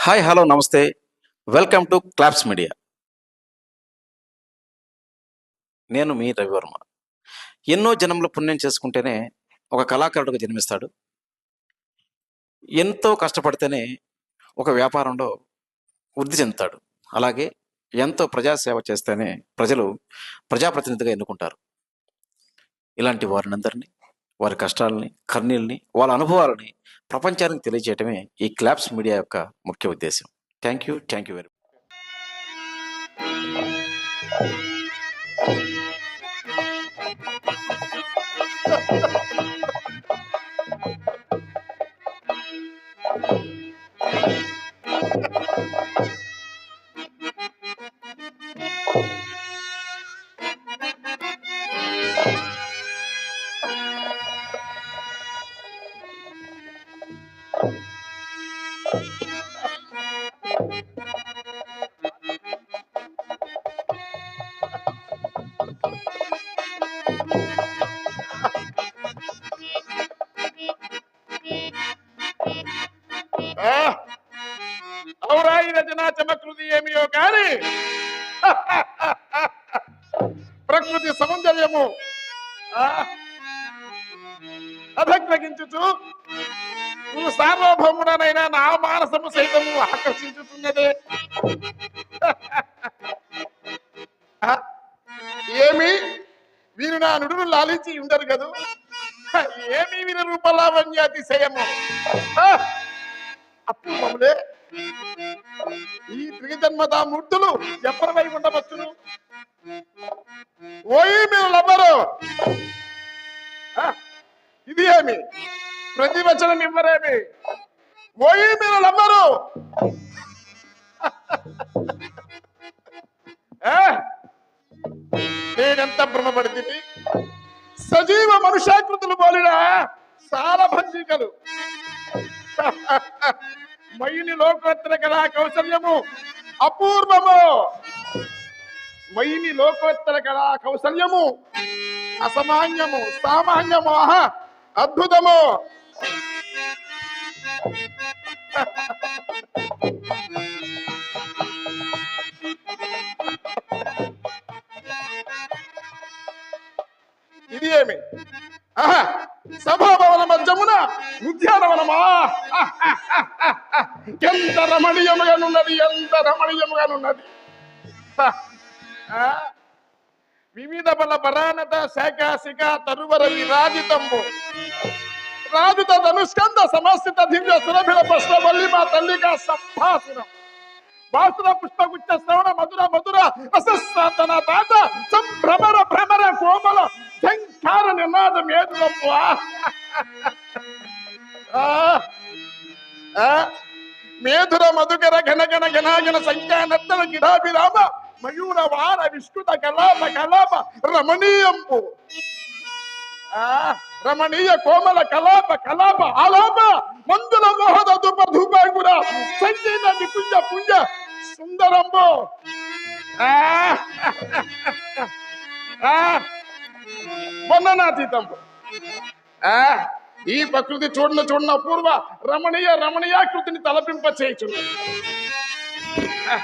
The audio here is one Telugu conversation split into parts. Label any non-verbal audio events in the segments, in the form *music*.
హాయ్ హలో నమస్తే. Welcome to claps media. నేను మీ రవివర్మ. ఎన్నో జనంలో పుణ్యం చేసుకుంటేనే ఒక కళాకారుడిగా జన్మిస్తాడు. ఎంతో కష్టపడితేనే ఒక వ్యాపారంలో వృద్ధి చెందుతాడు. అలాగే ఎంతో ప్రజాసేవ చేస్తేనే ప్రజలు ప్రజాప్రతినిధిగా ఎన్నుకుంటారు. ఇలాంటి వారినందరినీ వారి కష్టాలని కర్నీల్ని వాళ్ళ అనుభవాలని ప్రపంచానికి తెలియజేయటమే ఈ క్లాప్స్ మీడియా యొక్క ముఖ్య ఉద్దేశం thank you thank you very ఆ! అవురాయి రచనా చమకృతి ఏమియో కాని? ప్రకృతి సౌందర్యము అధగ్రహించుచు నువ్వు సార్వభౌముడనైనా నా మానసము సైతము ఆకర్షించుతున్నదే నా నుడును లాలించి ఉండరు కదూ? ఏమీ వీరి రూపలావణ్యాతిశయము అప్పుడు మమ్మలే. ఈ త్రిజన్మదా మూర్తులు ఎప్పటివై ఉండవచ్చును? ఓయి మీరు లబ్బరు ఆ, ఇది ఏమి? ప్రతివచనం ఇవ్వరేమి? ఓయి మీరు లబ్బరు ఆ, నేనెంత భ్రమపడితే సజీవ మనుషాకృతులు పోలిన సాలభంజికలు మయుని లోకోత్తర కళా కౌశల్యము అపూర్వము. మయిని లోకోత్తర కళా కౌశల్యము అసమాన్యము సామాన్యము ఆహా అద్భుతము. ఇది ఏమి సభాభవన మధ్యమున ఉద్యానవనమా? ఎంత రమణీయముగానున్నది ఎంత రమణీయముగానున్నది? వివిధ బల బరానత శాఖ శిఖ తరువర విరాజితంబు రాజిత ధనుష్కంద సమస్థిత దివ్య సురభిల ప్రశ్న వల్లి మా తల్లిగా సంభాషణం బాసుర పుష్పగుచ్చ శ్రవణ మధుర మధుర రసస్సాతన తాత సంభ్రమర భ్రమర కోమల శంకార నినాదం మేధులమ్ము మేధుర మధుకర ఘన ఘన ఘనాగన సంఖ్యా నర్తన గిడాభిరామ మయూర వార విష్ణుత కలాప కలాప రమణీయంపు ఆ? రమణీయ కోమల కలాప కలాప ఆలాప మందుల మోహద దుప ధూపాంగుర సంగీత నిపుంజ పుంజ సుందరంబు. ఆ! ఆ! ఆ! ఈ ప్రకృతి చూడన చూడన పూర్వ రమణీయ రమణీయాకృతిని తలపింప చేయుచున్నది. ఆ,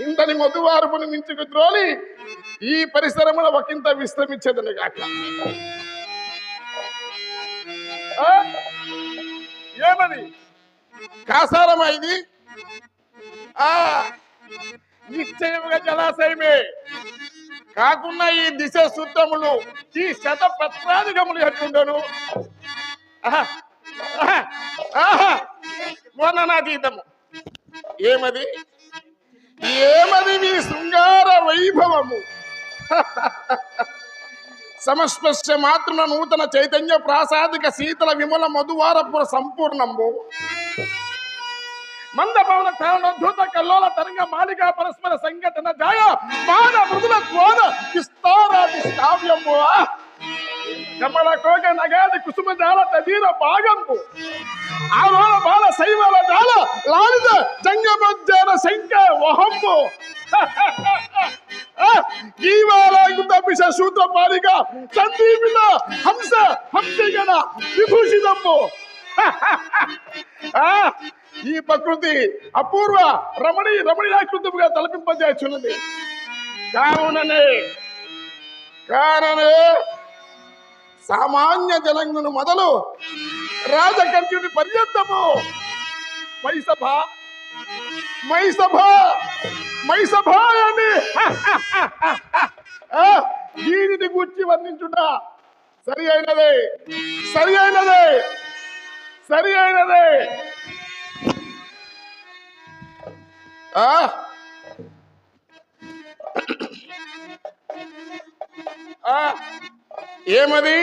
ఇంతని మధువారుపుని మించుకు త్రోలి ఈ పరిసరమున ఒకంత విశ్రమించేదని కాక ఏమది? కాసారమైంది కాసారమా ఇది ఆ నిశ్చయముగా జలాశయమే. కాకుండా ఈ దిశ శుద్ధములు ఈ శత పత్రాధికములు ఎట్లుండను ఆహా, ఆహా, ఆహా, ఏమది? ఏమది నీ శృంగార వైభవము? *laughs* సమస్పర్శ మాతృన నూతన చైతన్య ప్రాసాదిక శీతల విమల మధువారపుర సంపూర్ణంబు. మంద పవన తాళనోద్ధూత కల్లోల తరంగ మాలిక పరస్పర సంఘటన జాయ మాన మృదుల త్వాన విస్తారాది శ్రావ్యము కమల కోక నగాది కుసుమ జాల తదీర భాగంబు. ఆరోల బాల శైవల జాల లాలిత జంగమజ్జన శంక వహంబు. *laughs* జీవాలాగుత పిశ సూత్ర పాలిక సందీపిత హంస హంసగణ విభూషితంబు ఈ ప్రకృతి అపూర్వ రమణి రమణీయాకృతముగా తలపింపజేస్తున్నది. కావుననే కారణే సామాన్య జనంగును మొదలు రాజకన్యుని పర్యంతము. మైసభ మైసభ. మైసభ అని దీనిని గుర్చి వర్ణించుట సరి అయినదే. సరి అయినదే. సరి అయినదే. ఏమది?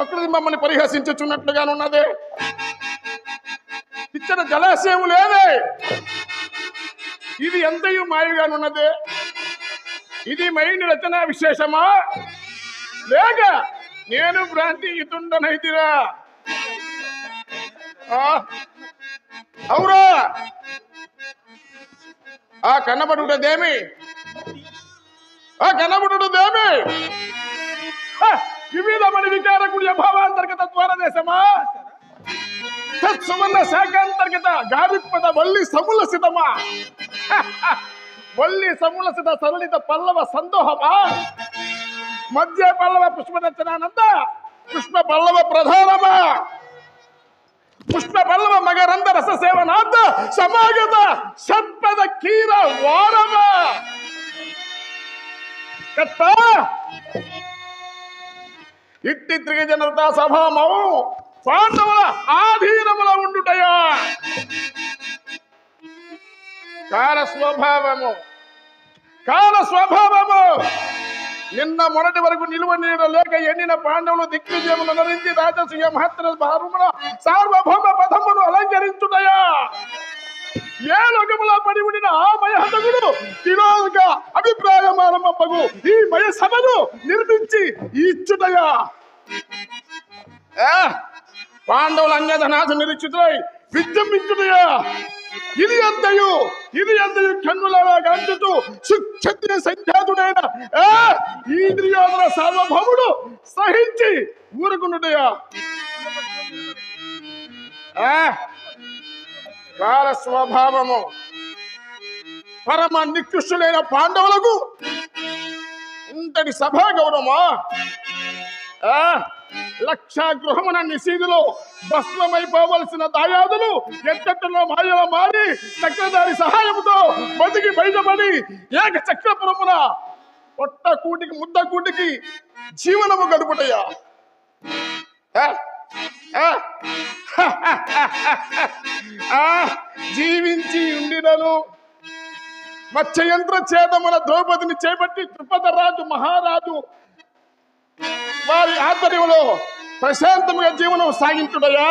ప్రకృతి మమ్మల్ని పరిహసించుచున్నట్లుగానున్నదే ఇచ్చిన జలాశయం లేదే. ఇది ఎంతయు మాయగానున్నదే ఇది మైండ్ రచన విశేషమా? లేక నేను భ్రాంతి ఇతుండనైతిరా ఆ, అవురా. ఆ కన్నబడుటదేమి? ఆ కన్నబడుటదేమి? ವಿವಿಧ ವಿಕಾರಗುಳಿಯ ಭಾವಾಂತರ್ಗತ ದ್ವಾರದೇ ಸಮ ಅಂತರ್ಗತ ಸುವರ್ಣ ಶಾಖಾಂತರ್ಗತ ಗಾವಿತ್ಪದ ವಲ್ಲಿ ಸಮುಲಸಿತಮ ವಲ್ಲಿ ಸಮುಲಸಿತ ಸರಳಿತ ಪಲ್ಲವ ಸಂದೋಹಮ ಮಧ್ಯ ಪಲ್ಲವ ಪುಷ್ಪರಚನಾನಂದ ಪುಷ್ಪ ಪಲ್ಲವ ಪ್ರಧಾನಮ ಪುಷ್ಪ ಪಲ್ಲವ ಮಗರಂಧ ರಸ ಸೇವನಾಥ ಸಮಾಜದ ಸರ್ಪದ ಕೀರ ವಾರಮ ಕಟ್ಟ ఇట్టి త్రిగజనతా సభామౌ పాండవుల ఆధీనముల ఉండుటయా? కాల స్వభావము కాల స్వభావము నిన్న మొదటి వరకు నిలువ నీడ లేక ఎన్నిన పాండవులు దిగ్విజయమును నరించి రాజసీయ మహత్తర భారముల సార్వభౌమ పదమును అలంకరించుటయా? ఏ లోకములో పడి ఉండిన ఆ మయహతగుడు తిరోగ అభిప్రాయమానమ్మకు ఈ మయ సభను నిర్మించి ఇచ్చుటయా? ఏ, పాండవుల అన్యధనాథ నిరీక్షితులై విజృంభించుటయా? ఇది ఎంతయు? ఇది ఎంతయు కన్నులలా గంచుతూ సుక్షత్రియ సంఖ్యాతుడైన ఏ, ఈ దుర్యోధన సార్వభౌముడు సహించి ఊరుకున్నటయా ఏ, కాల స్వభావము పరమ నికృష్టులైన పాండవులకు ఇంతటి సభా గౌరవమా? ఆ, లక్ష గృహమున నిశీదులో భస్మమైపోవలసిన దాయాదులు ఎట్టెట్టలో మాయలో మారి చక్రధారి సహాయముతో బతికి బయటపడి ఏక చక్రపురమున పొట్ట కూటికి ముద్ద కూటికి జీవనము గడుపుటయ్యా ఆ, ఆ, జీవించి ఉండినను. మత్స్యయంత్ర చేత మన ద్రౌపదిని చేపట్టి త్రిపద రాజు మహారాజు వారి ఆధ్వర్యంలో ప్రశాంతముగా జీవనం సాగించుడయా?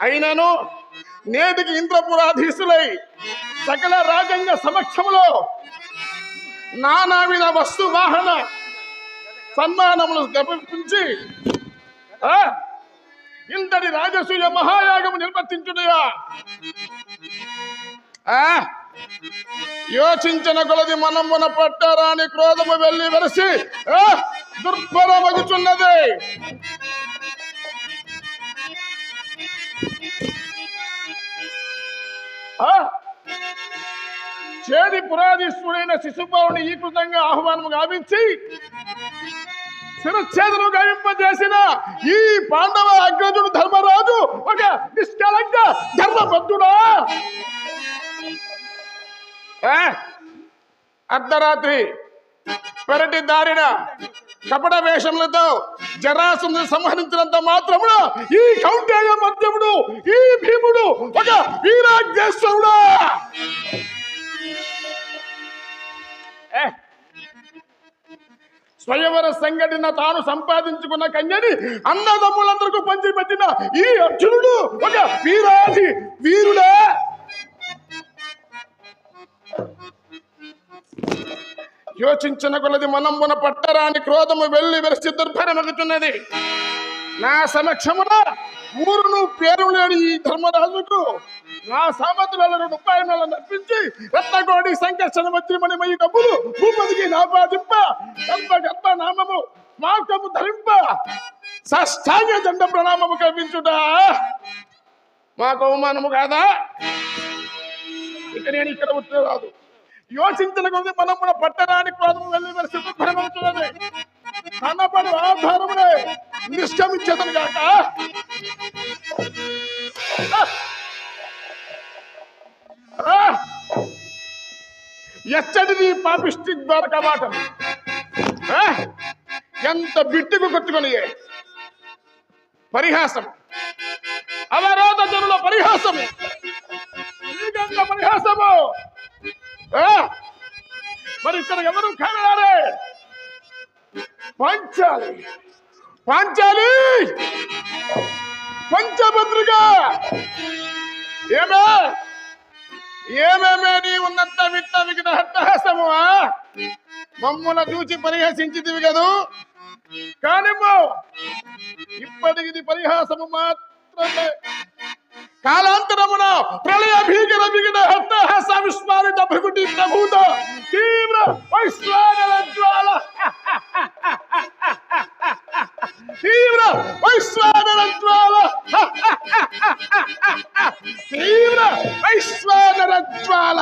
అయినను నేటికి ఇంద్రపురాధీశులై సకల రాజంగ సమక్షములో నానావిధ వస్తు వాహన సన్మానములు గమనించి ఆ, ఇంతటి రాజసూయ మహాయాగము నిర్వర్తించుడయా ఆ? యోచించిన కొలది మనమున పట్టారాని క్రోధము వెళ్ళి వెరసి ఆ, దుర్భరమగుచున్నది. ఆ, చేది పురాధీశ్వరుడైన శిశుపావుని ఈ కృతంగా ఆహ్వానము గావించి శిరఛేదను గాయింపజేసిన ఈ పాండవ అగ్రజుడు ధర్మరాజు ఒక నిష్కలంక ధర్మబద్ధుడా. అర్ధరాత్రి పెరటి దారిన కపట వేషములతో జరాసును సంహరించినంత మాత్రమున ఈ కౌంటేయ మధ్యముడు ఈ భీముడు ఒక వీరాగ్రేశ్వరుడా స్వయంవర సంఘటన తాను సంపాదించుకున్న కన్యని అన్నదమ్ములందరికీ పంచిపెట్టిన ఈ అర్జునుడు ఒక వీరాది వీరుడే. యోచించిన కొలది మనమున పట్టరాని క్రోధము వెళ్ళి వెలిసి దుర్భరమగుతున్నది నా సమక్షమున ఊరును పేరు లేని ఈ ధర్మరాజుకు నా సామర్థ్యాలను వల్ల రెండు ఉపాయనాలను నప్పించి రత్నకోడి సంకర్షణ వజ్రమణి మయి డబ్బులు భూపతికి నాపాదింప గర్భ గర్భ నామము మార్గము ధరింప. సాష్టాంగ దండ ప్రణామము కల్పించుట మాకు అవమానము కాదా? ఇక నేను ఇక్కడ వచ్చే రాదు. యోచించిన కొద్ది మనం కూడా పట్టడానికి పాదము వెళ్ళి పరిస్థితి భరమవుతున్నది కనపడు ఆధారమునే నిష్క్రమించదను కాక ఎచ్చడిది పాపిష్టి ద్వారక మాటలు ఎంత బిట్టుకు కొట్టుకొని పరిహాసం. అవరోధ జనుల పరిహాసము. పరిహాసము. ఆ! మరి ఇక్కడ ఎవరు కానరారే? పంచాలి. పంచాలి! పంచభద్రిక ఏమే? ఏమేమే నీ ఉన్నంత విట్ట విఘ్న హట్టహాసము మమ్ముల చూచి పరిహసించితివి కదూ? కానిమ్మో ఇప్పటికి ఇది పరిహాసము మాత్రమే. కాలాంతరమున ప్రళయ భీకర విఘ్న హట్టహాస విస్మారిత భృగుటి ప్రభూత తీవ్ర వైశ్వానర జ్వాల. తీవ్ర జ్వాల. తీవ్ర జ్వాల